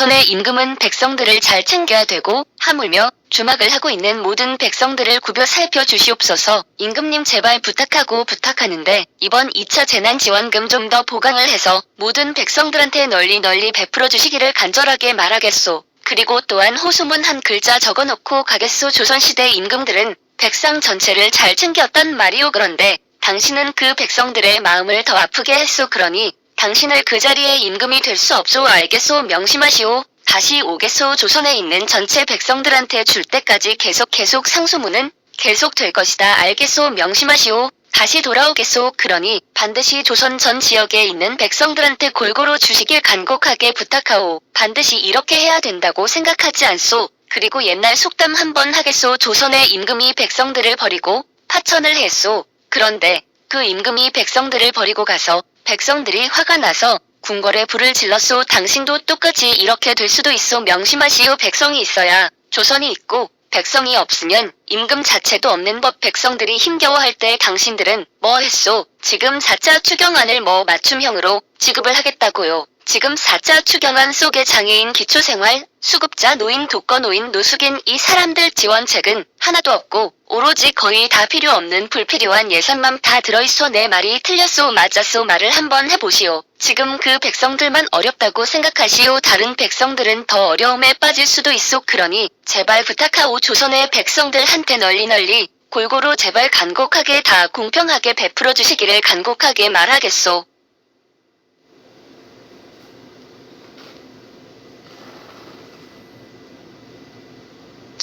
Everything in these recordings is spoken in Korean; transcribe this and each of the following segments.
조선의 임금은 백성들을 잘 챙겨야 되고 하물며 주막을 하고 있는 모든 백성들을 구벼 살펴 주시옵소서 임금님 제발 부탁하고 부탁하는데 이번 2차 재난지원금 좀 더 보강을 해서 모든 백성들한테 널리 널리 베풀어 주시기를 간절하게 말하겠소. 그리고 또한 호수문 한 글자 적어놓고 가겠소 조선시대 임금들은 백성 전체를 잘 챙겼단 말이오 그런데 당신은 그 백성들의 마음을 더 아프게 했소 그러니 당신을 그 자리에 임금이 될 수 없소 알겠소 명심하시오. 다시 오겠소 조선에 있는 전체 백성들한테 줄 때까지 계속 계속 상소문은 계속 될 것이다. 알겠소 명심하시오. 다시 돌아오겠소. 그러니 반드시 조선 전 지역에 있는 백성들한테 골고루 주시길 간곡하게 부탁하오. 반드시 이렇게 해야 된다고 생각하지 않소. 그리고 옛날 속담 한번 하겠소. 조선의 임금이 백성들을 버리고 파천을 했소. 그런데 그 임금이 백성들을 버리고 가서 백성들이 화가 나서 궁궐에 불을 질렀소. 당신도 똑같이 이렇게 될 수도 있소. 명심하시오. 백성이 있어야 조선이 있고 백성이 없으면 임금 자체도 없는 법. 백성들이 힘겨워할 때 당신들은 뭐 했소? 지금 4차 추경안을 뭐 맞춤형으로 지급을 하겠다고요 지금 4차 추경안 속의 장애인 기초생활, 수급자, 노인, 독거노인, 노숙인 이 사람들 지원책은 하나도 없고 오로지 거의 다 필요 없는 불필요한 예산만 다 들어있어 내 말이 틀렸소 맞았소 말을 한번 해보시오. 지금 그 백성들만 어렵다고 생각하시오. 다른 백성들은 더 어려움에 빠질 수도 있소. 그러니 제발 부탁하오 조선의 백성들한테 널리 널리 골고루 제발 간곡하게 다 공평하게 베풀어 주시기를 간곡하게 말하겠소.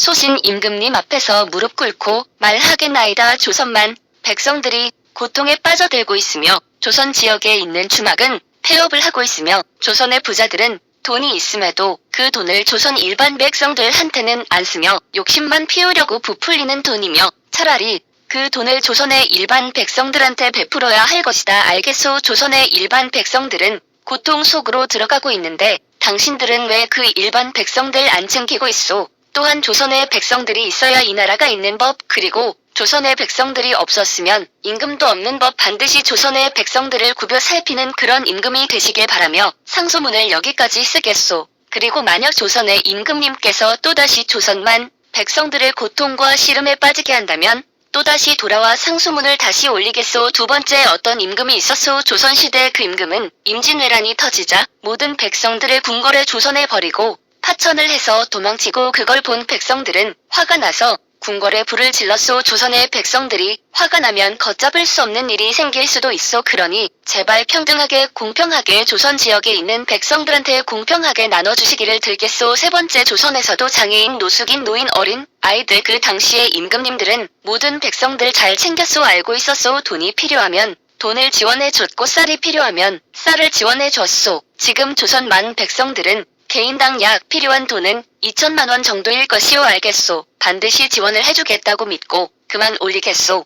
소신 임금님 앞에서 무릎 꿇고 말하겠나이다 조선만 백성들이 고통에 빠져들고 있으며 조선 지역에 있는 주막은 폐업을 하고 있으며 조선의 부자들은 돈이 있음에도 그 돈을 조선 일반 백성들한테는 안 쓰며 욕심만 피우려고 부풀리는 돈이며 차라리 그 돈을 조선의 일반 백성들한테 베풀어야 할 것이다. 알겠소? 조선의 일반 백성들은 고통 속으로 들어가고 있는데 당신들은 왜 그 일반 백성들 안 챙기고 있소 또한 조선의 백성들이 있어야 이 나라가 있는 법 그리고 조선의 백성들이 없었으면 임금도 없는 법 반드시 조선의 백성들을 구벼 살피는 그런 임금이 되시길 바라며 상소문을 여기까지 쓰겠소. 그리고 만약 조선의 임금님께서 또다시 조선만 백성들을 고통과 시름에 빠지게 한다면 또다시 돌아와 상소문을 다시 올리겠소. 두 번째 어떤 임금이 있었소. 조선시대 그 임금은 임진왜란이 터지자 모든 백성들을 궁궐에 조선에 버리고 파천을 해서 도망치고 그걸 본 백성들은 화가 나서 궁궐에 불을 질렀소. 조선의 백성들이 화가 나면 걷잡을 수 없는 일이 생길 수도 있어. 그러니 제발 평등하게 공평하게 조선 지역에 있는 백성들한테 공평하게 나눠주시기를 들겠소. 세 번째 조선에서도 장애인 노숙인 노인 어린 아이들 그 당시의 임금님들은 모든 백성들 잘 챙겼소. 알고 있었소. 돈이 필요하면 돈을 지원해 줬고 쌀이 필요하면 쌀을 지원해 줬소. 지금 조선 만 백성들은 개인당 약 필요한 돈은 2천만 원 정도일 것이오 알겠소. 반드시 지원을 해주겠다고 믿고 그만 올리겠소.